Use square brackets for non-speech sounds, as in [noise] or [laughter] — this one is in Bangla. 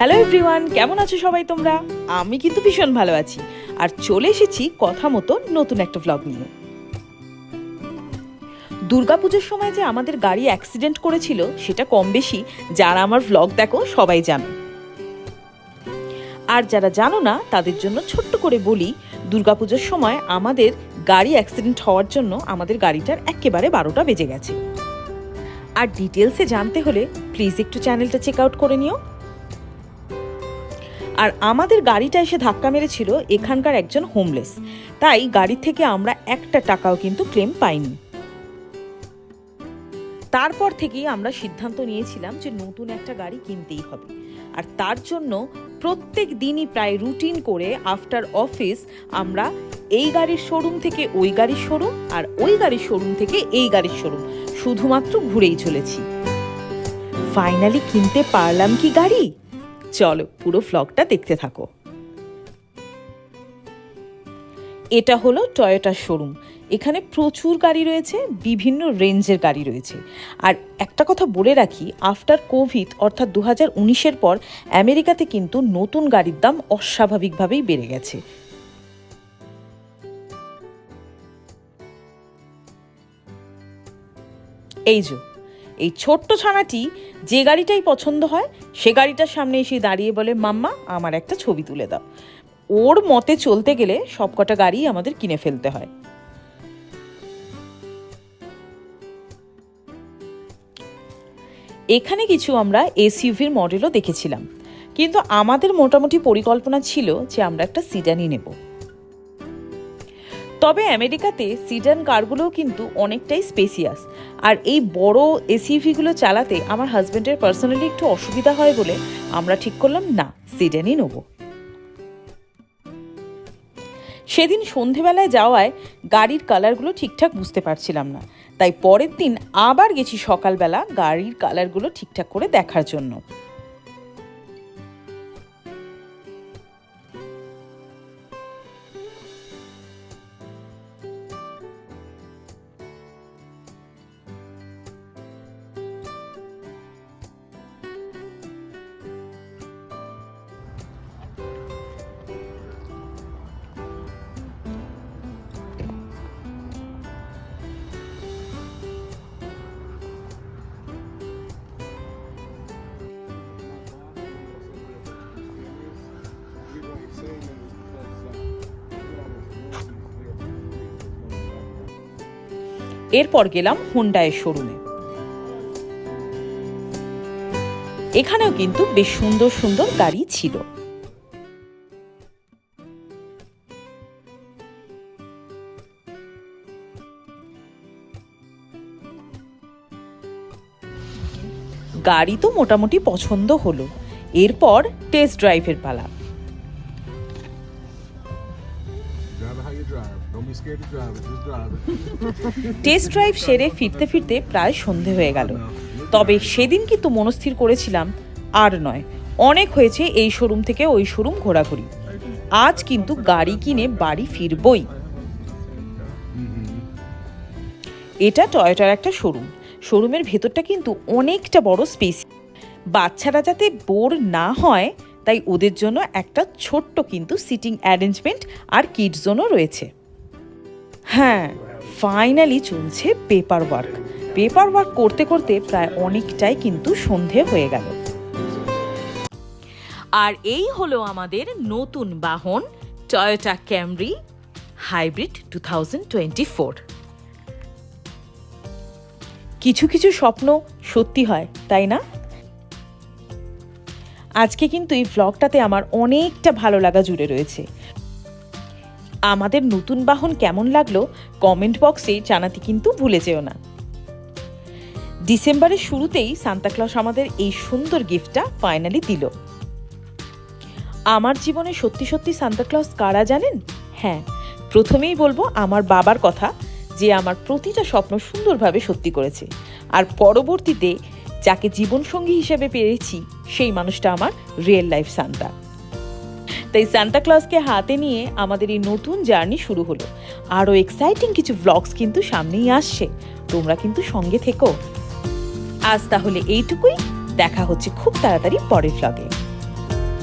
হ্যালো এভরিওয়ান কেমন আছো সবাই তোমরা? আমি কিন্তু ভীষণ ভালো আছি। আর চলে এসেছি কথা মতো নতুন একটা ভ্লগ নিয়ে। দুর্গাপুজোর সময় যে আমাদের গাড়ি অ্যাক্সিডেন্ট করেছিল, সেটা কম বেশি যারা আমার ভ্লগ দেখো সবাই জানো। আর যারা জানো না, তাদের জন্য ছোট্ট করে বলি, দুর্গাপুজোর সময় আমাদের গাড়ি অ্যাক্সিডেন্ট হওয়ার জন্য আমাদের গাড়িটার একেবারে বারোটা বেজে গেছে। আর ডিটেলসে জানতে হলে প্লিজ একটু চ্যানেলটা চেক আউট করে নিও। আর আমাদের গাড়িটা এসে ধাক্কা মেরেছিল এখানকার একজন হোমলেস তাই গাড়ি থেকে আমরা একটা টাকাও কিন্তু ক্লেম পাইনি। তারপর থেকেই আমরা সিদ্ধান্ত নিয়েছিলাম যে নতুন একটা গাড়ি কিনতেই হবে। আর তার জন্য প্রত্যেক দিনই প্রায় রুটিন করে আফটার অফিস আমরা এই গাড়ির শোরুম থেকে ওই গাড়ির শোরুম আর ওই গাড়ির শোরুম থেকে এই গাড়ির শোরুম শুধুমাত্র ঘুরেই চলেছি। ফাইনালি কিনতে পারলাম কি গাড়ি? চলো পুরো ফ্লগটা দেখতে থাকো। এটা হলো টয়োটার শোরুম এখানে প্রচুর গাড়ি রয়েছে, বিভিন্ন রেঞ্জের গাড়ি রয়েছে। আর একটা কথা বলে রাখি আফটার কোভিড অর্থাৎ দু হাজার উনিশের পর, আমেরিকাতে কিন্তু নতুন গাড়ির দাম অস্বাভাবিকভাবেই বেড়ে গেছে। এই যে এই ছোট্ট ছানাটি যে গাড়িটাই পছন্দ হয়, সে গাড়িটার সামনে এসে দাঁড়িয়ে বলে, মাম্মা, আমার একটা ছবি তুলে দাও। ওর মতে চলতে গেলে সবকটা গাড়ি আমাদের কিনে ফেলতে হয়। এখানে কিছু আমরা এসইউভির মডেলও দেখেছিলাম। কিন্তু আমাদের মোটামুটি পরিকল্পনা ছিল যে আমরা একটা সিডানই নেব। তবে আমেরিকাতে সিডান কারগুলোও কিন্তু অনেকটাই স্পেসিয়াস। আর এই বড় এসইভিগুলো চালাতে আমার হাজব্যান্ডের পার্সোনালি একটু অসুবিধা হয় বলে আমরা ঠিক করলাম, না, সিডানই নেব। সেদিন সন্ধেবেলায় যাওয়ায় গাড়ির কালারগুলো ঠিকঠাক বুঝতে পারছিলাম না। তাই পরের দিন আবার গেছি সকালবেলা গাড়ির কালারগুলো ঠিকঠাক করে দেখার জন্য। এরপর গেলাম হুন্ডায়ের শোরুমে। এখানেও কিন্তু বেশ সুন্দর সুন্দর গাড়ি ছিল। গাড়ি তো মোটামুটি পছন্দ হলো। এরপর টেস্ট ড্রাইভের পালা। টেস্ট ড্রাইভ [laughs] সেরে ফিরতে ফিরতে প্রায় সন্ধে হয়ে গেল। তবে সেদিন কিন্তু মনস্থির করেছিলাম, আর নয়। অনেক হয়েছে এই শোরুম থেকে ওই শোরুম ঘোরাঘুরি। আজ কিন্তু গাড়ি কিনে বাড়ি ফিরবই। এটা টয়োটার একটা শোরুম। শোরুমের ভেতরটা কিন্তু অনেকটা বড় স্পেস। বাচ্চারা যাতে বোর না হয় তাই ওদের জন্য একটা ছোট্ট কিন্তু সিটিং অ্যারেঞ্জমেন্ট আর কিড জোনও রয়েছে। হ্যাঁ ফাইনালি চলছে পেপার ওয়ার্ক পেপার ওয়ার্ক করতে করতে প্রায় অনেকটাই কিন্তু সন্ধে হয়ে গেল। আর এই হলো আমাদের নতুন বাহন টয়োটা ক্যামরি হাইব্রিড টু কিছু কিছু স্বপ্ন সত্যি হয়, তাই না? আজকে কিন্তু এই ভ্লগটাতে আমার অনেকটা ভালো লাগা জুড়ে রয়েছে। আমাদের নতুন বাহন কেমন লাগল কমেন্ট বক্সে জানাতে কিন্তু ভুলে যেও না। ডিসেম্বরের শুরুতেই সান্তাক্লস আমাদের এই সুন্দর গিফটটা ফাইনালি দিল। আমার জীবনে সত্যি সত্যি সান্তাক্লস কারা জানেন? হ্যাঁ প্রথমেই বলব আমার বাবার কথা, যে আমার প্রতিটা স্বপ্ন সুন্দরভাবে সত্যি করেছে। আর পরবর্তীতে যাকে জীবনসঙ্গী হিসেবে পেয়েছি, সেই মানুষটা আমার রিয়েল লাইফ সান্তা তাই সান্তা ক্লাসকে হাতে নিয়ে আমাদের এই নতুন জার্নি শুরু হলো। আরও এক্সাইটিং কিছু ব্লগস কিন্তু সামনেই আসছে। তোমরা কিন্তু সঙ্গে থেকো। আজ তাহলে এইটুকুই। দেখা হচ্ছে খুব তাড়াতাড়ি পরের ব্লগে